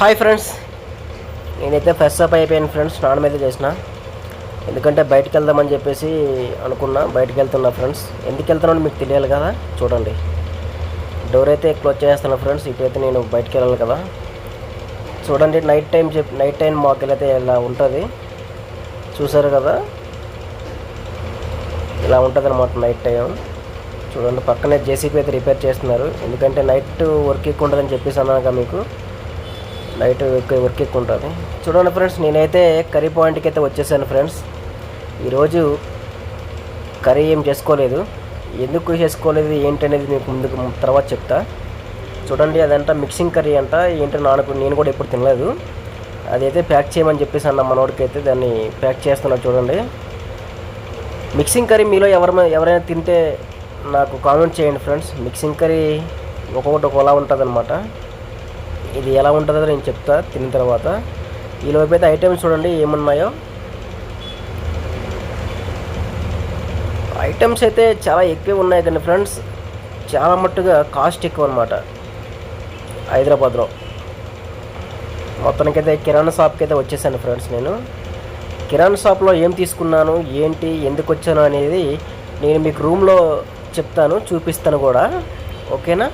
Hi friends నేనైతే fresh up అయిపోయాను friends స్నానం అయితే చేసిన. ఎందుకంటే బయటకు వెళ్దామని చెప్పేసి అనుకున్నా. బయటకు వెళ్తున్నా ఫ్రెండ్స్ ఎందుకు వెళ్తున్నాను మీకు తెలియాలి కదా? చూడండి. డోర్ అయితే క్లోజ్ చేస్తాను ఫ్రెండ్స్ ఇప్పుడైతే నేను బయటికి వెళ్ళాలి కదా. చూడండి నైట్ టైం చెప్ నైట్ టైం మాకు అయితే ఇలా ఉంటుంది. చూసారు కదా? ఇలా ఉంటుంది అనమాట నైట్ టైం చూడండి పక్కనే జేసీపీ అయితే రిపేర్ చేస్తున్నారు. ఎందుకంటే నైట్ వర్క్ ఎక్కువ ఉంటుందని చెప్పేసి అన్నాక మీకు. నైట్ ఎక్కువ వర్క్ ఎక్కువ ఉంటుంది. చూడండి ఫ్రెండ్స్ నేనైతే కర్రీ పాయింట్కి అయితే వచ్చేసాను ఫ్రెండ్స్. ఈరోజు కర్రీ ఏం చేసుకోలేదు. ఎందుకు చేసుకోలేదు ఏంటనేది మీకు ముందుకు తర్వాత చెప్తా. చూడండి అదంట మిక్సింగ్ కర్రీ అంట. ఏంటో నాకు నేను కూడా ఎప్పుడు తినలేదు. అదైతే ప్యాక్ చేయమని చెప్పేసి అన్న మనోడికి అయితే దాన్ని ప్యాక్ చేస్తున్నా చూడండి. మిక్సింగ్ కర్రీ మీలో ఎవరి ఎవరైనా తింటే నాకు కామెంట్ చేయండి ఫ్రెండ్స్. మిక్సింగ్ కర్రీ ఒక్కొక్కటి ఒకలా ఉంటుంది అనమాట ఇది ఎలా ఉంటుందో నేను చెప్తా తిన్న తర్వాత. ఈలోపు అయితే ఐటమ్స్ చూడండి ఏమున్నాయో. ఐటమ్స్ అయితే చాలా ఎక్కువ ఉన్నాయి కానీ ఫ్రెండ్స్ చాలా మట్టుగా కాస్ట్ ఎక్కువ అనమాట హైదరాబాద్లో. మొత్తానికైతే కిరాణా షాప్కి అయితే వచ్చేసాను ఫ్రెండ్స్ నేను. కిరాణా షాప్లో ఏం తీసుకున్నాను ఏంటి ఎందుకు వచ్చాను అనేది నేను మీకు రూమ్లో చెప్తాను చూపిస్తాను కూడా. ఓకేనా?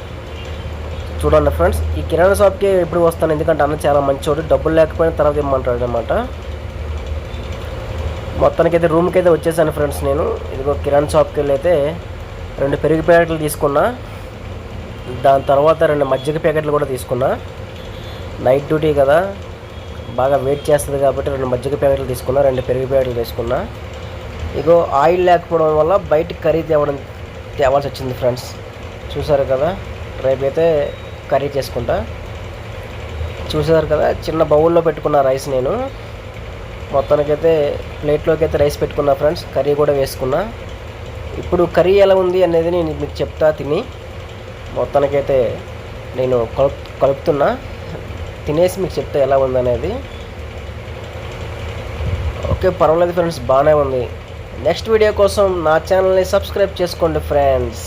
చూడండి ఫ్రెండ్స్. ఈ కిరాణా షాప్కి ఎప్పుడు వస్తాను? ఎందుకంటే అన్న చాలా మంచివాడు డబ్బులు లేకపోయినా తర్వాత ఇమ్మంటాడు అనమాట మొత్తానికి అయితే రూమ్కి అయితే వచ్చేసాను ఫ్రెండ్స్ నేను. ఇదిగో కిరాణా షాప్కి వెళ్ళి అయితే రెండు పెరుగు ప్యాకెట్లు తీసుకున్నా. దాని తర్వాత రెండు మజ్జిగ ప్యాకెట్లు కూడా తీసుకున్నా. నైట్ డ్యూటీ కదా. బాగా వెయిట్ చేస్తుంది కాబట్టి రెండు మజ్జిగ ప్యాకెట్లు తీసుకున్నా రెండు పెరుగు ప్యాకెట్లు తీసుకున్నా. ఇగో ఆయిల్ లేకపోవడం వల్ల బయట కర్రీ తేవడం తేవాల్సి వచ్చింది ఫ్రెండ్స్. చూసారు కదా? రేపైతే కర్రీ చేసుకుంటా. చూసారు కదా చిన్న బౌల్లో పెట్టుకున్న రైస్ నేను. మొత్తానికైతే ప్లేట్లోకి అయితే రైస్ పెట్టుకున్నా ఫ్రెండ్స్ కర్రీ కూడా వేసుకున్నా. ఇప్పుడు కర్రీ ఎలా ఉంది అనేది నేను మీకు చెప్తా తిని. మొత్తానికైతే నేను కలుపు కలుపుతున్నా. తినేసి మీకు చెప్తే ఎలా ఉంది అనేది. ఓకే పర్వాలేదు ఫ్రెండ్స్ బాగానే ఉంది. నెక్స్ట్ వీడియో కోసం నా ఛానల్ని సబ్స్క్రైబ్ చేసుకోండి ఫ్రెండ్స్.